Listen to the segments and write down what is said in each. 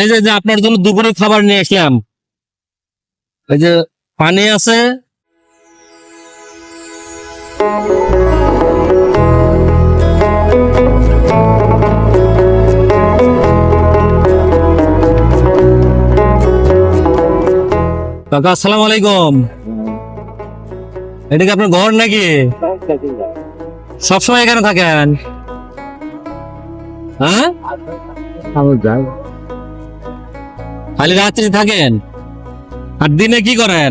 এই যে আপনার জন্য দুপুরে খাবার নিয়ে আসলাম। এই যে, পানি আছে। কাকা, আসসালামু আলাইকুম। এটা কি আপনার ঘর নাকি? সবসময় এখানে থাকেন। হ্যাঁ? খালি রাত্রি থাকেন। আর দিনে কি করেন?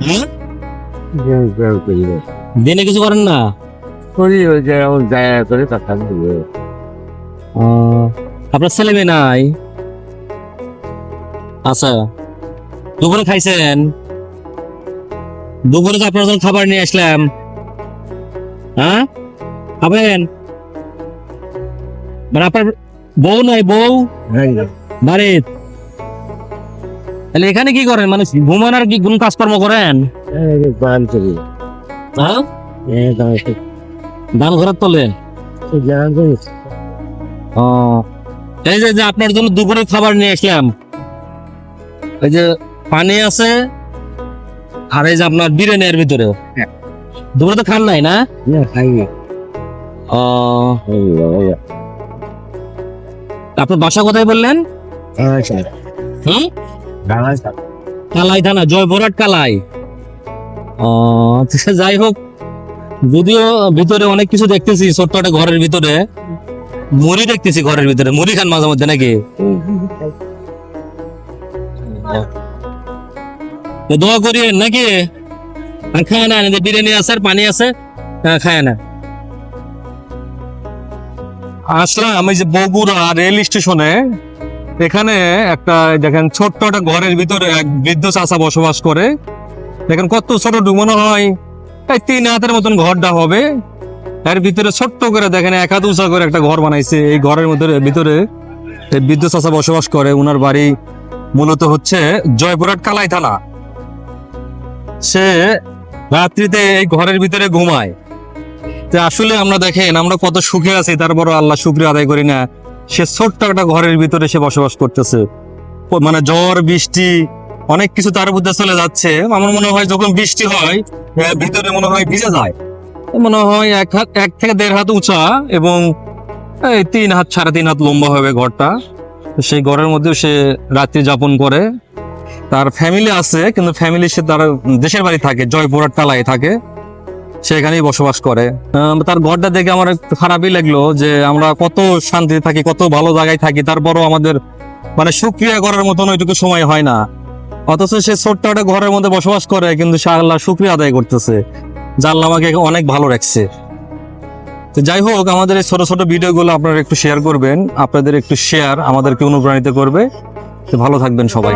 হ্যাঁ? দিনে কিছু করেন না? ও, আপনার ছেলে মেয়ে নাই? আচ্ছা দুপুরে খাইছেন? দুপুরে তো আপনার জন্য খাবার নিয়ে আসলাম। হ্যাঁ? খাবেন? মানে আপনার বউ নাই বউ। বাড়ির। তাহলে এখানে কি করেন? মানে ঘুমানোর কি কোন কাজকর্ম করেন? হ্যাঁ? ধান ঘরের তলে? ও। এই যে আপনার জন্য দুপুরে খাবার নিয়ে আসলাম। এই যে পানি আছে আর এই যে আপনার বিরিয়ানি এর ভিতরে দুপুরে তো খান নাই না? ও। আপনার বাসা কোথায় বললেন? হুম? কালাই থানা জয়পুরহাট কালাই। আচ্ছা, যাই হোক যদিও ভিতরে অনেক কিছু দেখতেছি ছোট্ট একটা ঘরের ভিতরে। মুড়ি দেখতেছি ঘরের ভিতরে মুড়ি খান মাঝে মধ্যে নাকি? দোয়া করি নাকি? খায় না বিরিয়ানি আছে আর পানি আছে? খায় না। আসলাম, আমি যে বগুড়া রেল স্টেশনে, এখানে একটা, দেখেন, ছোট্ট একটা ঘরের ভিতরে এক বৃদ্ধ চাচা বসবাস করে। দেখেন, কত ছোট মনে হয়। এই তিন হাতের মতন ঘরটা হবে। এর ভিতরে ছোট্ট করে, দেখেন এক করে একটা ঘর বানাইছে। এই ঘরের মধ্যে, ভিতরে এই বৃদ্ধ চাচা বসবাস করে। ওনার বাড়ি মূলত হচ্ছে জয়পুরহাট কালাই থানা। সে রাত্রিতে এই ঘরের ভিতরে ঘুমায়। তো আসলে আমরা দেখেন, আমরা কত সুখে আছি, তারপরও আল্লাহ শুক্রিয়া আদায় করি না। সে ছোট্ট একটা ঘরের ভিতরে সে বসবাস করতেছে। মানে ঝড়, বৃষ্টি, অনেক কিছু তার মধ্যে চলে যাচ্ছে। আমার মনে হয় যখন বৃষ্টি হয় ভিতরে মনে হয় ভিজে যায়। মনে হয় এক হাত, এক থেকে দেড় হাত উঁচা এবং এই তিন হাত, সাড়ে তিন হাত লম্বা হবে ঘরটা। সেই ঘরের মধ্যে সে রাত্রি যাপন করে। তার ফ্যামিলি আছে, কিন্তু ফ্যামিলি সে তার দেশের বাড়ি থাকে জয়পুরহাট টালায় থাকে। সেখানেই বসবাস করে। তার ঘরটা দেখে আমার খারাপই লাগল যে আমরা কত শান্তিতে থাকি, কত ভালো জায়গায় থাকি, তারপরও আমাদের মানে সুক্রিয়া করার মতন ওইটুকু সময় হয় না। অথচ সে ছোট্ট একটা ঘরের মধ্যে বসবাস করে, কিন্তু সে আল্লাহ শুক্রিয়া আদায় করতেছে। যা আল্লাহ আমাকে অনেক ভালো রাখছে। তো যাই হোক, আমাদের এই ছোট ছোট ভিডিওগুলো আপনারা একটু শেয়ার করবেন, আপনাদের একটু শেয়ার আমাদেরকে অনুপ্রাণিত করবে। ভালো থাকবেন সবাই।